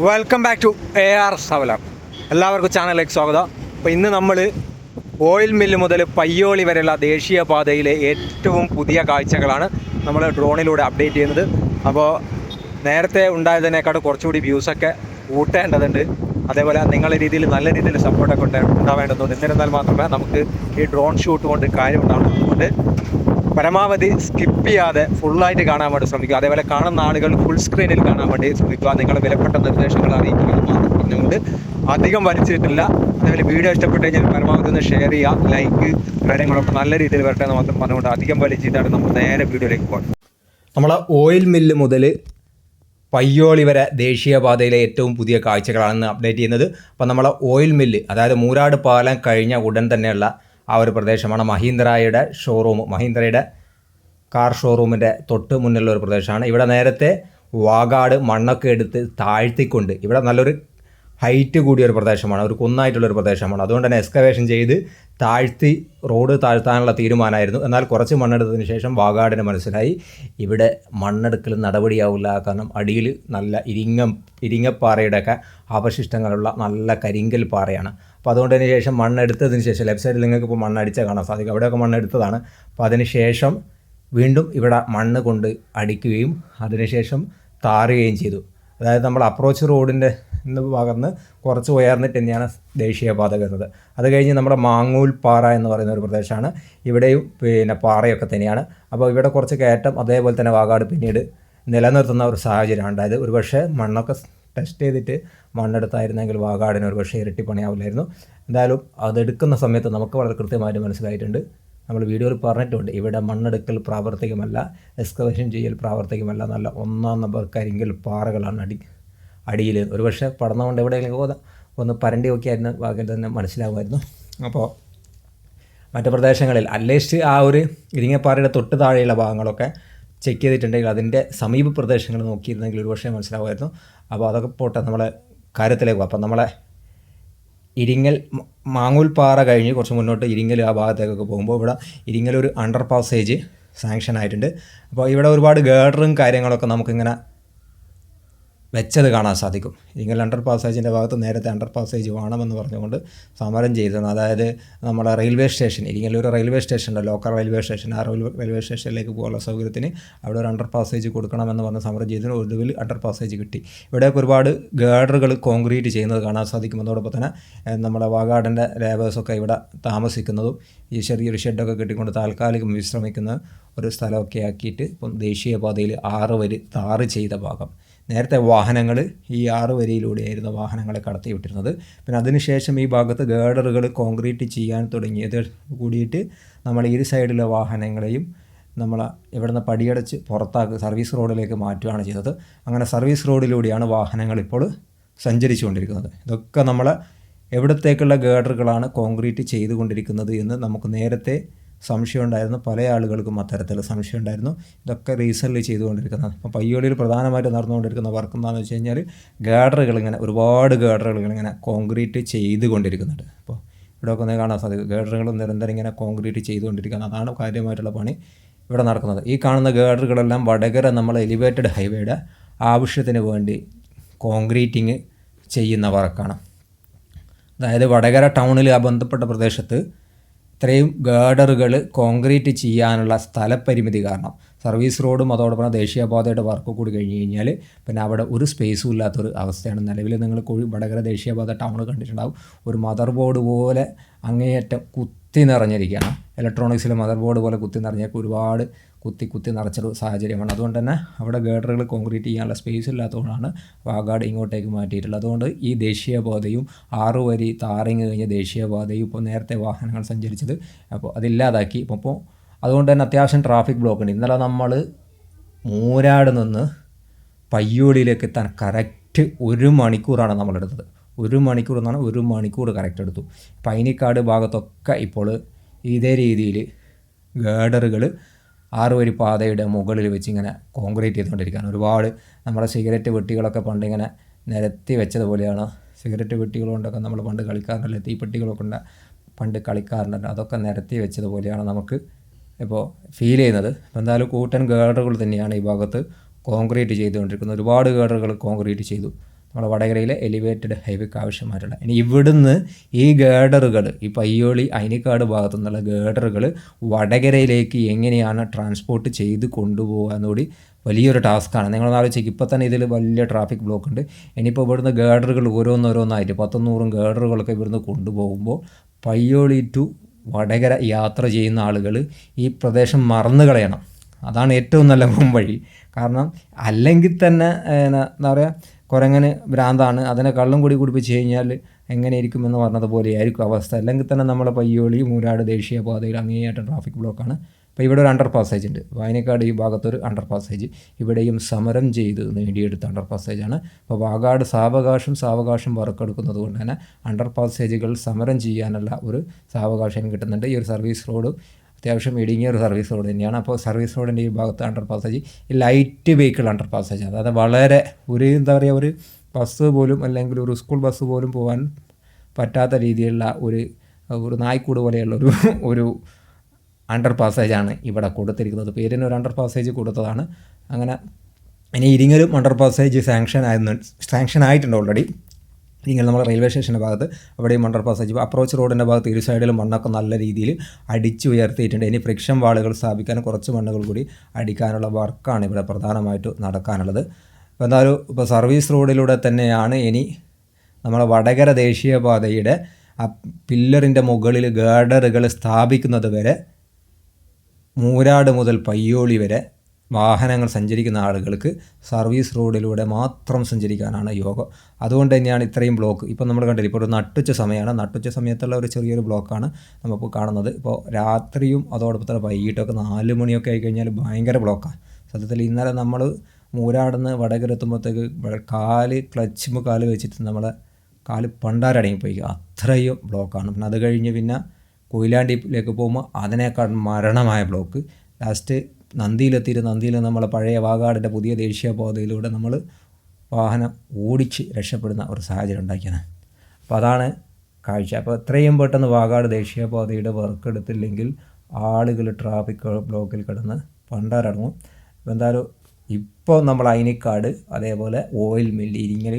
Welcome back to A R Savalam എല്ലാവർക്കും ചാനലിലേക്ക് സ്വാഗതം. അപ്പോൾ ഇന്ന് നമ്മൾ ഓയിൽ മില്ല് മുതൽ പയ്യോളി വരെയുള്ള ദേശീയപാതയിലെ ഏറ്റവും പുതിയ കാഴ്ചകളാണ് നമ്മൾ ഡ്രോണിലൂടെ അപ്ഡേറ്റ് ചെയ്യുന്നത്. അപ്പോൾ നേരത്തെ ഉണ്ടായതിനേക്കാൾ കുറച്ചുകൂടി വ്യൂസൊക്കെ കൂട്ടേണ്ടതുണ്ട് അതേപോലെ നിങ്ങളുടെ രീതിയിൽ നല്ല രീതിയിൽ സപ്പോർട്ടൊക്കെ ഉണ്ട് ഉണ്ടാവേണ്ടതുണ്ട്. എന്നിരുന്നാൽ മാത്രമേ നമുക്ക് ഈ ഡ്രോൺ ഷൂട്ട് കൊണ്ട് കാര്യം അതുകൊണ്ട് പരമാവധി സ്കിപ്പ് ചെയ്യാതെ ഫുള്ളായിട്ട് കാണാൻ വേണ്ടി ശ്രമിക്കുക. അതേപോലെ കാണുന്ന ആളുകൾ ഫുൾ സ്ക്രീനിൽ കാണാൻ വേണ്ടി ശ്രമിക്കുക. നിങ്ങളുടെ വിലപ്പെട്ട നിർദ്ദേശങ്ങൾ അറിയിക്കുക മാത്രം. പറഞ്ഞുകൊണ്ട് അധികം വലിച്ചിട്ടില്ല. അതേപോലെ വീഡിയോ ഇഷ്ടപ്പെട്ട് കഴിഞ്ഞാൽ പരമാവധി ഒന്ന് ഷെയർ ചെയ്യുക. ലൈക്ക് കാര്യങ്ങളൊക്കെ നല്ല രീതിയിൽ വരട്ടെ എന്ന് മാത്രം പറഞ്ഞുകൊണ്ട് അധികം വലിച്ചിട്ടാണ് നമ്മൾ നേരെ വീഡിയോയിലേക്ക് പോകുന്നത് നമ്മളെ ഓയിൽ മില്ല് മുതൽ പയ്യോളി വരെ ദേശീയപാതയിലെ ഏറ്റവും പുതിയ കാഴ്ചകളാണെന്ന് അപ്ഡേറ്റ് ചെയ്യുന്നത്. അപ്പോൾ നമ്മളെ ഓയിൽ മില്ല് അതായത് മൂരാട് പാലം കഴിഞ്ഞ ഉടൻ തന്നെയുള്ള ആ ഒരു പ്രദേശമാണ് മഹീന്ദ്രയുടെ ഷോറൂം മഹീന്ദ്രയുടെ കാർ ഷോറൂമിന്റെ തൊട്ട് മുന്നിലുള്ള ഒരു പ്രദേശമാണ്. ഇവിടെ നേരത്തെ വാഗാട് മണ്ണൊക്കെ എടുത്ത് താഴ്ത്തിക്കൊണ്ട് ഇവിടെ നല്ലൊരു ഹൈറ്റ് കൂടിയ ഒരു പ്രദേശമാണ്. ഒരു കുന്നായിട്ടുള്ള ഒരു പ്രദേശമാണ്. അതുകൊണ്ട് തന്നെ എക്സ്കവേഷൻ ചെയ്ത് താഴ്ത്തി റോഡ് താഴ്ത്താനുള്ള തീരുമാനമായിരുന്നു. എന്നാൽ കുറച്ച് മണ്ണെടുത്തതിന് ശേഷം വാഗാടിന് മനസ്സിലായി ഇവിടെ മണ്ണെടുക്കൽ നടപടിയാവില്ല. കാരണം അടിയിൽ നല്ല ഇരിങ്ങ ഇരിങ്ങപ്പാറയുടെയൊക്കെ അവശിഷ്ടങ്ങളുള്ള നല്ല കരിങ്കൽ പാറയാണ്. അപ്പോൾ അതുകൊണ്ട് തന്നെ ശേഷം മണ്ണെടുത്തതിന് ശേഷം ലെഫ്റ്റ് സൈഡിൽ നിങ്ങൾക്ക് ഇപ്പോൾ മണ്ണടിച്ചാൽ കാണാൻ സാധിക്കും. അവിടെയൊക്കെ മണ്ണെടുത്തതാണ്. അപ്പോൾ അതിന് ശേഷം വീണ്ടും ഇവിടെ മണ്ണ് കൊണ്ട് അടിക്കുകയും അതിനുശേഷം താറുകയും ചെയ്തു. അതായത് നമ്മൾ അപ്രോച്ച് റോഡിന്റെ ഭാഗത്ത് കുറച്ച് ഉയർന്നിട്ട് തന്നെയാണ് ദേശീയപാത വരുന്നത്. അത് കഴിഞ്ഞ് നമ്മുടെ മാങ്ങൂൽ പാറ എന്ന് പറയുന്ന ഒരു പ്രദേശമാണ്. ഇവിടെയും പിന്നെ പാറയൊക്കെ തന്നെയാണ്. അപ്പോൾ ഇവിടെ കുറച്ച് കയറ്റം അതേപോലെ തന്നെ വാകാട് പിന്നീട് നിലനിർത്തുന്ന ഒരു സാഹചര്യമാണ്. അതായത് ഒരുപക്ഷെ മണ്ണൊക്കെ ടെസ്റ്റ് ചെയ്തിട്ട് മണ്ണെടുത്തായിരുന്നെങ്കിൽ വാഗാടിന് ഒരുപക്ഷെ ഇരട്ടി പണിയാവില്ലായിരുന്നു. എന്തായാലും അതെടുക്കുന്ന സമയത്ത് നമുക്ക് വളരെ കൃത്യമായിട്ട് മനസ്സിലായിട്ടുണ്ട്. നമ്മൾ വീഡിയോയിൽ പറഞ്ഞിട്ടുണ്ട് ഇവിടെ മണ്ണെടുക്കൽ പ്രാവർത്തികമല്ല എക്സ്കവേഷൻ ചെയ്യൽ പ്രാവർത്തികമല്ല നല്ല ഒന്നാം നമ്പർ കരിങ്കൽ പാറകളാണ് അടി അടിയിൽ. ഒരുപക്ഷെ പഠനം കൊണ്ട് എവിടെയെങ്കിലും ഒന്ന് ഒന്ന് പരണ്ടി നോക്കിയായിരുന്നു ബാക്കി തന്നെ മനസ്സിലാവുമായിരുന്നു. അപ്പോൾ മറ്റു പ്രദേശങ്ങളിൽ അറ്റ്ലീസ്റ്റ് ആ ഒരു ഇരിങ്ങപ്പാറയുടെ തൊട്ട് താഴെയുള്ള ഭാഗങ്ങളൊക്കെ ചെക്ക് ചെയ്തിട്ടുണ്ടെങ്കിൽ അതിന്റെ സമീപ പ്രദേശങ്ങൾ നോക്കിയിരുന്നെങ്കിൽ ഒരുപക്ഷെ മനസ്സിലാവുമായിരുന്നു. അപ്പോൾ അതൊക്കെ പോട്ടെ നമ്മളെ കാര്യത്തിലേക്ക് അപ്പം നമ്മളെ ഇരിങ്ങൽ മാങ്ങൂൽപ്പാറ പാറ കഴിഞ്ഞ് കുറച്ച് മുന്നോട്ട് ഇരിങ്ങൽ ആ ഭാഗത്തേക്കൊക്കെ പോകുമ്പോൾ ഇവിടെ ഇരിങ്ങൽ ഒരു അണ്ടർ പാസേജ് സാങ്ഷൻ ആയിട്ടുണ്ട്. അപ്പോൾ ഇവിടെ ഒരുപാട് ഗേഡറും കാര്യങ്ങളൊക്കെ നമുക്കിങ്ങനെ വെച്ചത് കാണാൻ സാധിക്കും. ഇങ്ങനെ അണ്ടർ പാസേജിന്റെ ഭാഗത്ത് നേരത്തെ അണ്ടർ പാസേജ് വേണമെന്ന് പറഞ്ഞുകൊണ്ട് സമരം ചെയ്തിരുന്നു. അതായത് നമ്മുടെ റെയിൽവേ സ്റ്റേഷൻ ഇരിങ്ങൽ ഒരു റെയിൽവേ സ്റ്റേഷൻ ഉണ്ട് ലോക്കൽ റെയിൽവേ സ്റ്റേഷൻ ആ റെയിൽവേ സ്റ്റേഷനിലേക്ക് പോകാനുള്ള സൗകര്യത്തിന് അവിടെ ഒരു അണ്ടർ പാസേജ് കൊടുക്കണമെന്ന് പറഞ്ഞ് സമരം ചെയ്തതിന് ഒടുവിൽ അണ്ടർ പാസേജ് കിട്ടി. ഇവിടെയൊക്കെ ഒരുപാട് ഗേഡറുകൾ കോൺക്രീറ്റ് ചെയ്യുന്നത് കാണാൻ സാധിക്കും. അതോടൊപ്പം തന്നെ നമ്മുടെ വാഗാടിന്റെ ലേബേഴ്സൊക്കെ ഇവിടെ താമസിക്കുന്നതും ഈ ചെറിയൊരു ഷെഡൊക്കെ കെട്ടിക്കൊണ്ട് താൽക്കാലികം വിശ്രമിക്കുന്ന ഒരു സ്ഥലമൊക്കെ ആക്കിയിട്ട് ഇപ്പം ദേശീയപാതയിൽ ആറ് വരി താറ് ചെയ്ത ഭാഗം. നേരത്തെ വാഹനങ്ങൾ ഈ ആറ് വരിയിലൂടെയായിരുന്നു വാഹനങ്ങളെ കടത്തിവിട്ടിരുന്നത് പിന്നെ അതിനുശേഷം ഈ ഭാഗത്ത് ഗേഡറുകൾ കോൺക്രീറ്റ് ചെയ്യാൻ തുടങ്ങിയത് കൂടിയിട്ട് നമ്മൾ ഇരു സൈഡിലെ വാഹനങ്ങളെയും നമ്മൾ ഇവിടുന്ന് പടിയടച്ച് പുറത്താക്കി സർവീസ് റോഡിലേക്ക് മാറ്റുകയാണ് ചെയ്തത്. അങ്ങനെ സർവീസ് റോഡിലൂടെയാണ് വാഹനങ്ങൾ ഇപ്പോൾ സഞ്ചരിച്ചുകൊണ്ടിരിക്കുന്നത്. ഇതൊക്കെ നമ്മൾ എവിടത്തേക്കുള്ള ഗേഡറുകളാണ് കോൺക്രീറ്റ് ചെയ്തുകൊണ്ടിരിക്കുന്നത് എന്ന് നമുക്ക് നേരത്തെ സംശയമുണ്ടായിരുന്നു. പല ആളുകൾക്കും അത്തരത്തിൽ സംശയം ഉണ്ടായിരുന്നു ഇതൊക്കെ റീസെന്റ് ചെയ്തുകൊണ്ടിരിക്കുന്നത് അപ്പോൾ പയ്യോളിയിൽ പ്രധാനമായിട്ട് നടന്നുകൊണ്ടിരിക്കുന്ന വർക്ക് എന്താണെന്ന് വെച്ച് കഴിഞ്ഞാൽ ഗാഡറുകൾ ഇങ്ങനെ ഒരുപാട് ഗാഡറുകൾ ഇങ്ങനെ കോൺക്രീറ്റ് ചെയ്തുകൊണ്ടിരിക്കുന്നുണ്ട്. അപ്പോൾ ഇവിടെയൊക്കെ ഒന്ന് കാണാൻ സാധിക്കും. ഗാഡറുകൾ നിരന്തരം ഇങ്ങനെ കോൺക്രീറ്റ് ചെയ്തുകൊണ്ടിരിക്കുന്നത് അതാണ് കാര്യമായിട്ടുള്ള പണി ഇവിടെ നടക്കുന്നത്. ഈ കാണുന്ന ഗാഡറുകളെല്ലാം വടകര നമ്മൾ എലിവേറ്റഡ് ഹൈവേയുടെ ആവശ്യത്തിന് വേണ്ടി കോൺക്രീറ്റിങ് ചെയ്യുന്ന വർക്കാണ് അതായത് വടകര ടൗണിൽ ആ ബന്ധപ്പെട്ട പ്രദേശത്ത് ഇത്രയും ഗേഡറുകൾ കോൺക്രീറ്റ് ചെയ്യാനുള്ള സ്ഥലപരിമിതി കാരണം സർവീസ് റോഡും അതോടൊപ്പം ദേശീയപാതയുടെ വർക്ക് കൂടി കഴിഞ്ഞ് കഴിഞ്ഞാൽ പിന്നെ അവിടെ ഒരു സ്പേസും ഇല്ലാത്തൊരു അവസ്ഥയാണ്. നിലവിൽ നിങ്ങൾ കോഴി വടകര ദേശീയപാത ടൗൺ കണ്ടിട്ടുണ്ടാവും. ഒരു മദർ ബോർഡ് പോലെ അങ്ങേയറ്റം കുത്തി നിറഞ്ഞിരിക്കുകയാണ്. ഇലക്ട്രോണിക്സിലെ മദർ ബോർഡ് പോലെ കുത്തി നിറഞ്ഞൊക്കെ ഒരുപാട് കുത്തി കുത്തി നിറച്ചൊരു സാഹചര്യമാണ്. അതുകൊണ്ട് തന്നെ അവിടെ ഗേഡറുകൾ കോൺക്രീറ്റ് ചെയ്യാനുള്ള സ്പേസ് ഇല്ലാത്തതുകൊണ്ടാണ് വാഗാട് ഇങ്ങോട്ടേക്ക് മാറ്റിയിട്ടുള്ളത്. അതുകൊണ്ട് ഈ ദേശീയപാതയും ആറ് വരി താറിങ് കഴിഞ്ഞ ദേശീയപാതയും ഇപ്പോൾ നേരത്തെ വാഹനങ്ങൾ സഞ്ചരിച്ചത് അപ്പോൾ അതില്ലാതാക്കി. ഇപ്പോൾ അതുകൊണ്ട് തന്നെ അത്യാവശ്യം ട്രാഫിക് ബ്ലോക്ക് ഉണ്ട്. ഇന്നലെ നമ്മൾ മൂരാട് നിന്ന് പയ്യോടിയിലേക്ക് എത്താൻ കറക്റ്റ് ഒരു മണിക്കൂറാണ് നമ്മളെടുത്തത് ഒരു മണിക്കൂർ എന്നാണ് ഒരു മണിക്കൂർ കറക്റ്റ് എടുത്തു. പൈനിക്കാട് ഭാഗത്തൊക്കെ ഇപ്പോൾ ഇതേ രീതിയിൽ ഗേഡറുകൾ ആറ് വരി പാതയുടെ മുകളിൽ വെച്ച് ഇങ്ങനെ കോൺക്രീറ്റ് ചെയ്തുകൊണ്ടിരിക്കുകയാണ്. ഒരുപാട് നമ്മുടെ സിഗരറ്റ് വെട്ടികളൊക്കെ പണ്ട് ഇങ്ങനെ നിരത്തി വെച്ചതുപോലെയാണ്. സിഗരറ്റ് പെട്ടികൾ കൊണ്ടൊക്കെ നമ്മൾ പണ്ട് കളിക്കാറുണ്ടല്ലോ തീപ്പെട്ടികളൊക്കെ ഉണ്ട് പണ്ട് കളിക്കാറുണ്ടല്ലോ അതൊക്കെ നിരത്തി വെച്ചതുപോലെയാണ് നമുക്ക് ഇപ്പോൾ ഫീൽ ചെയ്യുന്നത്. അപ്പോൾ എന്തായാലും കൂട്ടൻ ഗേഡറുകൾ തന്നെയാണ് ഈ ഭാഗത്ത് കോൺക്രീറ്റ് ചെയ്തുകൊണ്ടിരിക്കുന്നത്. ഒരുപാട് ഗേഡറുകൾ കോൺക്രീറ്റ് ചെയ്തു. നമ്മുടെ വടകരയിലെ എലിവേറ്റഡ് ഹൈവേക്ക് ആവശ്യമായിട്ടുള്ള. ഇനി ഇവിടുന്ന് ഈ ഗേഡറുകൾ ഈ പയ്യോളി അയിനിക്കാട് ഭാഗത്തു നിന്നുള്ള ഗേഡറുകൾ വടകരയിലേക്ക് എങ്ങനെയാണ് ട്രാൻസ്പോർട്ട് ചെയ്ത് കൊണ്ടുപോകുക എന്നുകൂടി വലിയൊരു ടാസ്ക്കാണ്. നിങ്ങൾ ആലോചിക്കുക ഇപ്പോൾ തന്നെ ഇതിൽ വലിയ ട്രാഫിക് ബ്ലോക്ക് ഉണ്ട്. ഇനിയിപ്പോൾ ഇവിടുന്ന് ഗേഡറുകൾ ഓരോന്നോരോന്നായിട്ട് പത്തും നൂറും ഗേഡറുകളൊക്കെ ഇവിടുന്ന് കൊണ്ടുപോകുമ്പോൾ പയ്യോളി ടു വടകര യാത്ര ചെയ്യുന്ന ആളുകൾ ഈ പ്രദേശം മറന്നു കളയണം. അതാണ് ഏറ്റവും നല്ല വഴി കാരണം അല്ലെങ്കിൽ തന്നെ എന്താ പറയുക കുരങ്ങന് ഭ്രാന്താണ്. അതിനെ കള്ളും കൂടി കുടിപ്പിച്ച് കഴിഞ്ഞാൽ എങ്ങനെ ഇരിക്കുമെന്ന് പറഞ്ഞതുപോലെ ആയിരിക്കും അവസ്ഥ. അല്ലെങ്കിൽ തന്നെ നമ്മളെ പയ്യോളി മൂരാട് ദേശീയപാതയിൽ അങ്ങേയറ്റം ട്രാഫിക് ബ്ലോക്കാണ് അപ്പോൾ ഇവിടെ ഒരു അണ്ടർ പാസേജ് ഉണ്ട്. വായനക്കാട് ഈ ഭാഗത്തൊരു അണ്ടർ പാസേജ് ഇവിടെയും സമരം ചെയ്ത് നേടിയെടുത്ത അണ്ടർ പാസേജാണ് അപ്പോൾ വാഗാട് സാവകാശം സാവകാശം വറുക്കെടുക്കുന്നത് കൊണ്ട് തന്നെ അണ്ടർ പാസേജുകൾ സമരം ചെയ്യാനുള്ള ഒരു സാവകാശം കിട്ടുന്നുണ്ട്. ഈ ഒരു സർവീസ് റോഡ് അത്യാവശ്യം ഇടുങ്ങിയ ഒരു സർവീസ് റോഡ് തന്നെയാണ്. അപ്പോൾ സർവീസ് റോഡിന്റെ ഈ ഭാഗത്ത് അണ്ടർ പാസേജ് ഈ ലൈറ്റ് വെഹിക്കിൾ അണ്ടർ പാസേജ് അതായത് വളരെ ഒരു എന്താ പറയുക ഒരു ബസ് പോലും അല്ലെങ്കിൽ ഒരു സ്കൂൾ ബസ് പോലും പോകാൻ പറ്റാത്ത രീതിയിലുള്ള ഒരു ഒരു നായ്ക്കൂട് പോലെയുള്ള ഒരു ഒരു അണ്ടർ പാസേജാണ് ഇവിടെ കൊടുത്തിരിക്കുന്നത്. പേരിന് ഒരു അണ്ടർ പാസേജ് കൊടുത്തതാണ്. അങ്ങനെ ഇനി ഇരിങ്ങലും അണ്ടർ പാസേജ് സാങ്ഷൻ ആയിരുന്നു സാങ്ഷൻ ആയിട്ടുണ്ട് ഓൾറെഡി ഇങ്ങനെ നമ്മൾ റെയിൽവേ സ്റ്റേഷന്റെ ഭാഗത്ത് അവിടെയും മണ്ടർ പാസേജ് അപ്രോച്ച് റോഡിന്റെ ഭാഗത്ത് ഇരു സൈഡിലും മണ്ണൊക്കെ നല്ല രീതിയിൽ അടിച്ചു ഉയർത്തിയിട്ടുണ്ട്. ഇനി ഫ്രിക്ഷൻ വാളുകൾ സ്ഥാപിക്കാൻ കുറച്ച് മണ്ണുകൾ കൂടി അടിക്കാനുള്ള വർക്കാണ് ഇവിടെ പ്രധാനമായിട്ട് നടക്കാനുള്ളത്. അപ്പോൾ എന്തായാലും ഇപ്പോൾ സർവീസ് റോഡിലൂടെ തന്നെയാണ് ഇനി നമ്മളെ വടകര ദേശീയപാതയുടെ ആ പില്ലറിന്റെ മുകളിൽ ഗാർഡറുകൾ സ്ഥാപിക്കുന്നത് വരെ മൂരാട് മുതൽ പയ്യോളി വരെ വാഹനങ്ങൾ സഞ്ചരിക്കുന്ന ആളുകൾക്ക് സർവീസ് റോഡിലൂടെ മാത്രം സഞ്ചരിക്കാനാണ് യോഗം. അതുകൊണ്ട് തന്നെയാണ് ഇത്രയും ബ്ലോക്ക്. ഇപ്പോൾ നമ്മൾ കണ്ടില്ല ഇപ്പോൾ ഒരു നട്ടുച്ച സമയമാണ്. നട്ടുച്ച സമയത്തുള്ള ഒരു ചെറിയൊരു ബ്ലോക്കാണ് നമുക്ക് കാണുന്നത്. ഇപ്പോൾ രാത്രിയും അതോടൊപ്പം തന്നെ വൈകിട്ടൊക്കെ നാല് മണിയൊക്കെ ആയി കഴിഞ്ഞാൽ ഭയങ്കര ബ്ലോക്കാണ്. സത്യത്തിൽ ഇന്നലെ നമ്മൾ മൂരാടുന്ന് വടകര എത്തുമ്പോഴത്തേക്ക് വ- കാൽ ക്ലച്ചും കാൽ വെച്ചിട്ട് നമ്മളെ കാൽ പണ്ടാരടങ്ങി പോയി അത്രയും ബ്ലോക്കാണ്. പിന്നെ അത് കഴിഞ്ഞ് പിന്നെ കൊയിലാണ്ടിയിലേക്ക് പോകുമ്പോൾ അതിനേക്കാൾ മരണമായ ബ്ലോക്ക്. ലാസ്റ്റ് നന്ദിയിലെത്തിയിട്ട് നന്ദിയിൽ നമ്മളെ പഴയ വാഗാടിന്റെ പുതിയ ദേശീയപാതയിലൂടെ നമ്മൾ വാഹനം ഓടിച്ച് രക്ഷപ്പെടുന്ന ഒരു സാഹചര്യം ഉണ്ടാക്കിയത് അപ്പോൾ അതാണ് കാഴ്ച. അപ്പോൾ എത്രയും പെട്ടെന്ന് വാഗാട് ദേശീയപാതയുടെ വർക്ക് എടുത്തില്ലെങ്കിൽ ആളുകൾ ട്രാഫിക് ബ്ലോക്കിൽ കിടന്ന് പണ്ടാരടങ്ങും. അപ്പോൾ എന്തായാലും ഇപ്പോൾ നമ്മൾ അയിനിക്കാട് അതേപോലെ ഓയിൽ മില്ല് ഇരിങ്ങൽ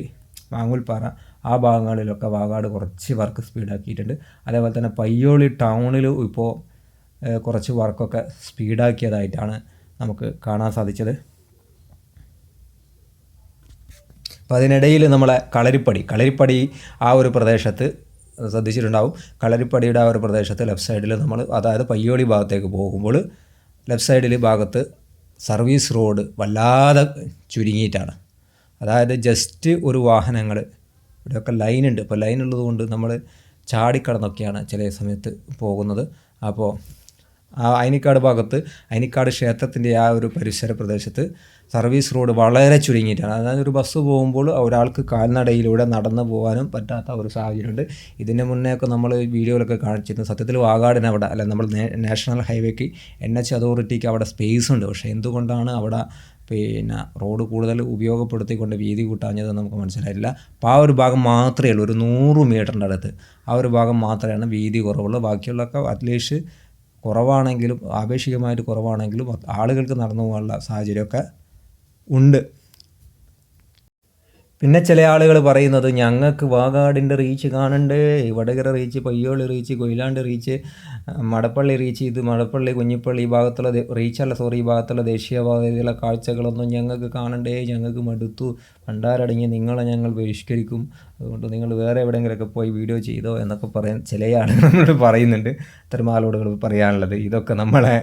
മാങ്ങൂൽപ്പാറ ആ ഭാഗങ്ങളിലൊക്കെ വാഗാട് കുറച്ച് വർക്ക് സ്പീഡാക്കിയിട്ടുണ്ട്. അതേപോലെ തന്നെ പയ്യോളി ടൗണിൽ ഇപ്പോൾ കുറച്ച് വർക്കൊക്കെ സ്പീഡാക്കിയതായിട്ടാണ് നമുക്ക് കാണാൻ സാധിച്ചത്. അപ്പോൾ അതിനിടയിൽ നമ്മളെ കളരിപ്പടി കളരിപ്പടി ആ ഒരു പ്രദേശത്ത് ശ്രദ്ധിച്ചിട്ടുണ്ടാവും. കളരിപ്പടിയുടെ ആ ഒരു പ്രദേശത്ത് ലെഫ്റ്റ് സൈഡിൽ നമ്മൾ അതായത് പയ്യോളി ഭാഗത്തേക്ക് പോകുമ്പോൾ ലെഫ്റ്റ് സൈഡിൽ ഭാഗത്ത് സർവീസ് റോഡ് വല്ലാതെ ചുരുങ്ങിയിട്ടാണ്. അതായത് ജസ്റ്റ് ഒരു വാഹനങ്ങൾ ഇവിടെയൊക്കെ ലൈൻ ഉണ്ട്. ഇപ്പോൾ ലൈൻ ഉള്ളതുകൊണ്ട് നമ്മൾ ചാടിക്കടന്നൊക്കെയാണ് ചില സമയത്ത് പോകുന്നത്. അപ്പോൾ ആ അയനിക്കാട് ഭാഗത്ത് അയനിക്കാട് ക്ഷേത്രത്തിന്റെ ആ ഒരു പരിസര പ്രദേശത്ത് സർവീസ് റോഡ് വളരെ ചുരുങ്ങിയിട്ടാണ്. അതായത് ഒരു ബസ് പോകുമ്പോൾ ഒരാൾക്ക് കാൽനടയിലൂടെ നടന്നു പോകാനും പറ്റാത്ത ഒരു സാഹചര്യമുണ്ട്. ഇതിന് മുന്നേ ഒക്കെ നമ്മൾ വീഡിയോയിലൊക്കെ കാണിച്ചിരുന്നു. സത്യത്തിൽ വാഗാടിന് അവിടെ അല്ല നമ്മൾ നാഷണൽ ഹൈവേക്ക് എൻ എച്ച് അതോറിറ്റിക്ക് അവിടെ സ്പേസ് ഉണ്ട്. പക്ഷേ എന്തുകൊണ്ടാണ് അവിടെ പിന്നെ റോഡ് കൂടുതൽ ഉപയോഗപ്പെടുത്തിക്കൊണ്ട് വീതി കൂട്ടാഞ്ഞത് നമുക്ക് മനസ്സിലായില്ല. അപ്പോൾ ആ ഒരു ഭാഗം മാത്രമേ ഉള്ളൂ. ഒരു നൂറ് മീറ്ററിന്റെ അടുത്ത് ആ ഒരു ഭാഗം മാത്രമാണ് വീതി കുറവുള്ളൂ. ബാക്കിയുള്ളതൊക്കെ അറ്റ്ലീസ്റ്റ് കുറവാണെങ്കിലും ആപേക്ഷികമായിട്ട് കുറവാണെങ്കിലും ആളുകൾക്ക് നടന്നു പോകാനുള്ള സാഹചര്യമൊക്കെ ഉണ്ട്. പിന്നെ ചില ആളുകൾ പറയുന്നത് ഞങ്ങൾക്ക് വാഗാടിന്റെ റീച്ച് കാണണ്ടേ Vadakara reach Payyoli reach Koyilandy reach Madappally reach ഇത് മടപ്പള്ളി കുഞ്ഞിപ്പള്ളി ഈ ഭാഗത്തുള്ള റീച്ചല്ല സോറി ഈ ഭാഗത്തുള്ള ദേശീയപാതയിലുള്ള കാഴ്ചകളൊന്നും ഞങ്ങൾക്ക് കാണണ്ടേ ഞങ്ങൾക്ക് മടുത്തു. പണ്ടാരടങ്ങി നിങ്ങളെ ഞങ്ങൾ ബഹിഷ്കരിക്കും. അതുകൊണ്ട് നിങ്ങൾ വേറെ എവിടെയെങ്കിലുമൊക്കെ പോയി വീഡിയോ ചെയ്തോ എന്നൊക്കെ പറയാൻ ചില ആളുകൾ പറയുന്നുണ്ട്. അത്തരം ആളോടുകൾ പറയാനുള്ളത് ഇതൊക്കെ നമ്മളെ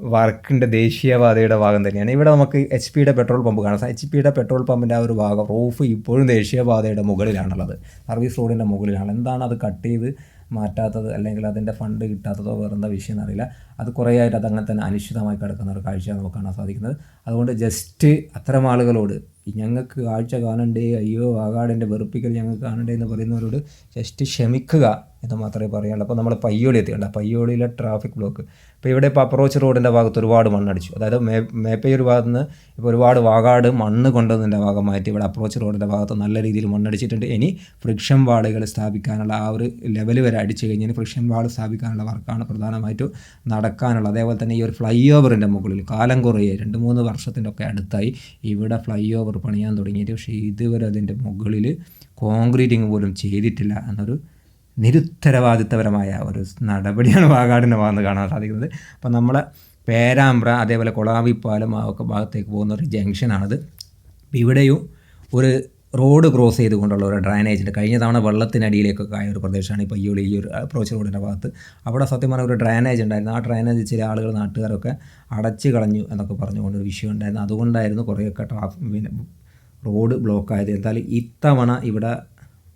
വർക്കിന്റെ ദേശീയപാതയുടെ ഭാഗം തന്നെയാണ്. ഇവിടെ നമുക്ക് എച്ച് പിയുടെ പെട്രോൾ പമ്പ് കാണാം. എച്ച് പിയുടെ പെട്രോൾ പമ്പിന്റെ ആ ഒരു ഭാഗം റൂഫ് ഇപ്പോഴും ദേശീയപാതയുടെ മുകളിലാണുള്ളത്. സർവീസ് റോഡിന്റെ മുകളിലാണ്. എന്താണ് അത് കട്ട് ചെയ്ത് മാറ്റാത്തത് അല്ലെങ്കിൽ അതിന്റെ ഫണ്ട് കിട്ടാത്തതോ വേറെന്താ വിഷയം എന്നറിയില്ല. അത് കുറേ ആയിട്ട് അത് അങ്ങനെ തന്നെ അനിശ്ചിതമായി കിടക്കുന്ന ഒരു കാഴ്ച നമുക്ക് കാണാൻ സാധിക്കുന്നത്. അതുകൊണ്ട് ജസ്റ്റ് അത്തരം ആളുകളോട് ഞങ്ങൾക്ക് കാഴ്ച കാണണ്ടേ അയ്യോ ആകാടിന്റെ വെറുപ്പിക്കൽ ഞങ്ങൾക്ക് കാണണ്ടേ എന്ന് പറയുന്നവരോട് ജസ്റ്റ് ക്ഷമിക്കുക എന്ന് മാത്രമേ പറയാനുള്ളൂ. അപ്പോൾ നമ്മൾ പയ്യോളി എത്തിക്കണ്ട പയ്യോളിയിലെ ട്രാഫിക് ബ്ലോക്ക് ഇപ്പോൾ ഇവിടെ ഇപ്പോൾ അപ്രോച്ച് റോഡിന്റെ ഭാഗത്ത് ഒരുപാട് മണ്ണടിച്ചു. അതായത് മേ മേപ്പയൂർ ഭാഗത്ത് നിന്ന് ഇപ്പോൾ ഒരുപാട് വാകാട് മണ്ണ് കൊണ്ടുവന്നതിന്റെ മാറ്റി ഇവിടെ അപ്രോച്ച് റോഡിന്റെ ഭാഗത്ത് നല്ല രീതിയിൽ മണ്ണടിച്ചിട്ടുണ്ട്. ഇനി ഫ്രിക്ഷൻ വാളുകൾ സ്ഥാപിക്കാനുള്ള ആ ഒരു ലെവൽ വരെ അടിച്ചു കഴിഞ്ഞാൽ ഫ്രിക്ഷൻ വാൾ സ്ഥാപിക്കാനുള്ള വർക്കാണ് പ്രധാനമായിട്ടും നടക്കാനുള്ളത് അതേപോലെ തന്നെ ഈ ഒരു ഫ്ലൈ ഓവറിന്റെ മുകളിൽ കാലം കുറയെ രണ്ട് മൂന്ന് വർഷത്തിന്റെ ഒക്കെ അടുത്തായി ഇവിടെ ഫ്ലൈ ഓവർ പണിയാൻ തുടങ്ങിയിട്ട്. പക്ഷേ ഇതുവരെ അതിന്റെ മുകളിൽ കോൺക്രീറ്റിങ് പോലും ചെയ്തിട്ടില്ല എന്നൊരു നിരുത്തരവാദിത്തപരമായ ഒരു നടപടിയാണ് വാഗാടിന്റെ ഭാഗത്ത് കാണാൻ സാധിക്കുന്നത്. അപ്പോൾ നമ്മളെ പേരാമ്പ്ര അതേപോലെ കൊളാവിപ്പാലം ആ ഒക്കെ ഭാഗത്തേക്ക് പോകുന്ന ഒരു ജംഗ്ഷനാണത്. ഇവിടെയും ഒരു റോഡ് ക്രോസ് ചെയ്തുകൊണ്ടുള്ള ഒരു ഡ്രൈനേജ് കഴിഞ്ഞ തവണ വെള്ളത്തിനടിയിലേക്കൊക്കെ ആയ ഒരു പ്രദേശമാണ് ഇപ്പോൾ ഈ ഈ ഒരു അപ്രോച്ച് റോഡിന്റെ ഭാഗത്ത്. അവിടെ സത്യം പറഞ്ഞാൽ ഒരു ഡ്രൈനേജ് ഉണ്ടായിരുന്നു. ആ ഡ്രൈനേജ് ചില ആളുകൾ നാട്ടുകാരൊക്കെ അടച്ചു കളഞ്ഞു എന്നൊക്കെ പറഞ്ഞുകൊണ്ട് ഒരു വിഷയം ഉണ്ടായിരുന്നു. അതുകൊണ്ടായിരുന്നു കുറേയൊക്കെ ട്രാഫിക് പിന്നെ റോഡ് ബ്ലോക്ക് ആയത്. എന്തായാലും ഇത്തവണ ഇവിടെ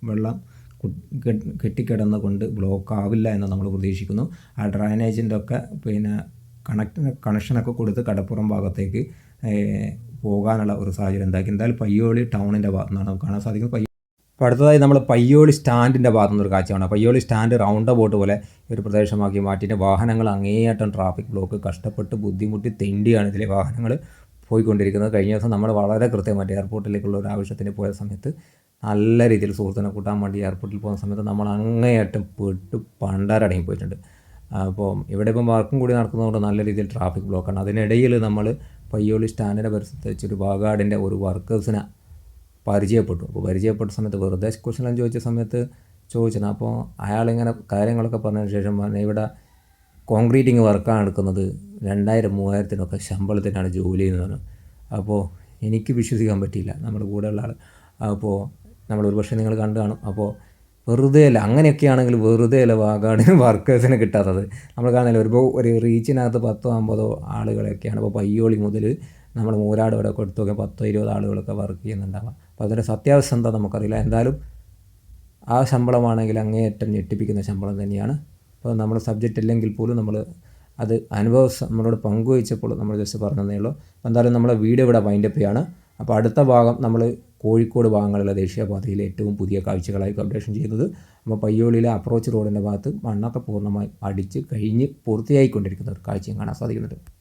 വെള്ളം കെട്ടിക്കിടന്നുകൊണ്ട് കെട്ട് കെട്ടിക്കിടന്ന് കൊണ്ട് ബ്ലോക്ക് ആവില്ല എന്ന് നമ്മൾ പ്രതീക്ഷിക്കുന്നു. ആ ഡ്രൈനേജിന്റെ ഒക്കെ പിന്നെ കണക്ട് കണക്ഷനൊക്കെ കൊടുത്ത് കടപ്പുറം ഭാഗത്തേക്ക് പോകാനുള്ള ഒരു സാഹചര്യം എന്താക്കി എന്തായാലും പയ്യോളി ടൗണിന്റെ ഭാഗത്തു നിന്നാണ് നമുക്ക് കാണാൻ സാധിക്കുന്നത്. പയ്യ അപ്പോൾ അടുത്തതായി നമ്മൾ പയ്യോളി സ്റ്റാൻഡിന്റെ ഭാഗത്തു നിന്നൊരു കാഴ്ചയാണ്. പയ്യോളി സ്റ്റാൻഡ് റൗണ്ട് ബോട്ട് പോലെ ഒരു പ്രദേശമാക്കി മാറ്റിയിട്ട് വാഹനങ്ങൾ അങ്ങേയറ്റം ട്രാഫിക് ബ്ലോക്ക് കഷ്ടപ്പെട്ട് ബുദ്ധിമുട്ടി തെണ്ടിയാണ് ഇതിലെ വാഹനങ്ങൾ പോയിക്കൊണ്ടിരിക്കുന്നത്. കഴിഞ്ഞ ദിവസം നമ്മൾ വളരെ കൃത്യമായിട്ട് എയർപോർട്ടിലേക്കുള്ള ഒരു ആവശ്യത്തിന് പോയ സമയത്ത് നല്ല രീതിയിൽ സുഹൃത്തിനെ കൂട്ടാൻ വേണ്ടി എയർപോർട്ടിൽ പോകുന്ന സമയത്ത് നമ്മൾ അങ്ങേയറ്റം പെട്ട് പണ്ടാരടങ്ങി പോയിട്ടുണ്ട്. അപ്പോൾ ഇവിടെ ഇപ്പം വർക്കും കൂടി നടക്കുന്നതുകൊണ്ട് നല്ല രീതിയിൽ ട്രാഫിക് ബ്ലോക്കാണ്. അതിനിടയിൽ നമ്മൾ പയ്യോളി സ്റ്റാൻഡിന്റെ പരിസരത്ത് വെച്ചൊരു വാഗാടിന്റെ ഒരു വർക്കേഴ്സിനെ പരിചയപ്പെട്ടു. അപ്പോൾ പരിചയപ്പെട്ട സമയത്ത് വെറുതെ ക്വസ്റ്റൻ ചോദിച്ച സമയത്ത് ചോദിച്ചത് അപ്പോൾ അയാളിങ്ങനെ കാര്യങ്ങളൊക്കെ പറഞ്ഞതിന് ശേഷം പറഞ്ഞു ഇവിടെ കോൺക്രീറ്റിങ് വർക്കാണ് എടുക്കുന്നത്. രണ്ടായിരം മൂവായിരത്തിനൊക്കെ ശമ്പളത്തിനാണ് ജോലി പറഞ്ഞു. അപ്പോൾ എനിക്ക് വിശ്വസിക്കാൻ പറ്റിയില്ല. നമ്മുടെ കൂടെയുള്ള ആൾ അപ്പോൾ നമ്മൾ പക്ഷേ നിങ്ങൾ കണ്ടു കാണും. അപ്പോൾ വെറുതെ അല്ല അങ്ങനെയൊക്കെയാണെങ്കിൽ വെറുതെ അല്ല വാഗാടിന് വർക്കേഴ്സിനെ കിട്ടാത്തത്. നമ്മൾ കാണുന്നില്ല ഒരു ഒരു റീച്ചിനകത്ത് പത്തോ അമ്പതോ ആളുകളൊക്കെയാണ്. ഇപ്പോൾ പയ്യോളി മുതൽ നമ്മൾ മൂരാട് വരെ നോക്കിയാൽ പത്തോ ഇരുപതോ ആളുകളൊക്കെ വർക്ക് ചെയ്യുന്നുണ്ടാവാം. അപ്പോൾ അതിന്റെ സത്യാവസ്ഥ എന്താ നമുക്കറിയില്ല. എന്തായാലും ആ ശമ്പളമാണെങ്കിൽ അങ്ങേയറ്റം ഞെട്ടിപ്പിക്കുന്ന ശമ്പളം തന്നെയാണ്. അപ്പോൾ നമ്മൾ സബ്ജക്റ്റ് ഇല്ലെങ്കിൽ പോലും നമ്മൾ അത് അനുഭവ നമ്മളോട് പങ്കുവച്ചപ്പോൾ നമ്മൾ ജസ്റ്റ് പറഞ്ഞതേ ഉള്ളൂ. എന്തായാലും നമ്മളെ വീഡിയോ ഇവിടെ വൈൻഡപ്പ് ചെയ്യാണ്. അപ്പോൾ അടുത്ത ഭാഗം നമ്മൾ കോഴിക്കോട് ഭാഗങ്ങളിലെ ദേശീയപാതയിലെ ഏറ്റവും പുതിയ കാഴ്ചകളായി അപ്ഡേഷൻ ചെയ്യുന്നത് അപ്പോൾ പയ്യോളിയിലെ അപ്രോച്ച് റോഡിന്റെ ഭാഗത്ത് മണ്ണൊക്കെ പൂർണമായി അടിച്ച് കഴിഞ്ഞ് പൂർത്തിയായിക്കൊണ്ടിരിക്കുന്ന ഒരു കാഴ്ചയും കാണാൻ സാധിക്കുന്നുണ്ട്.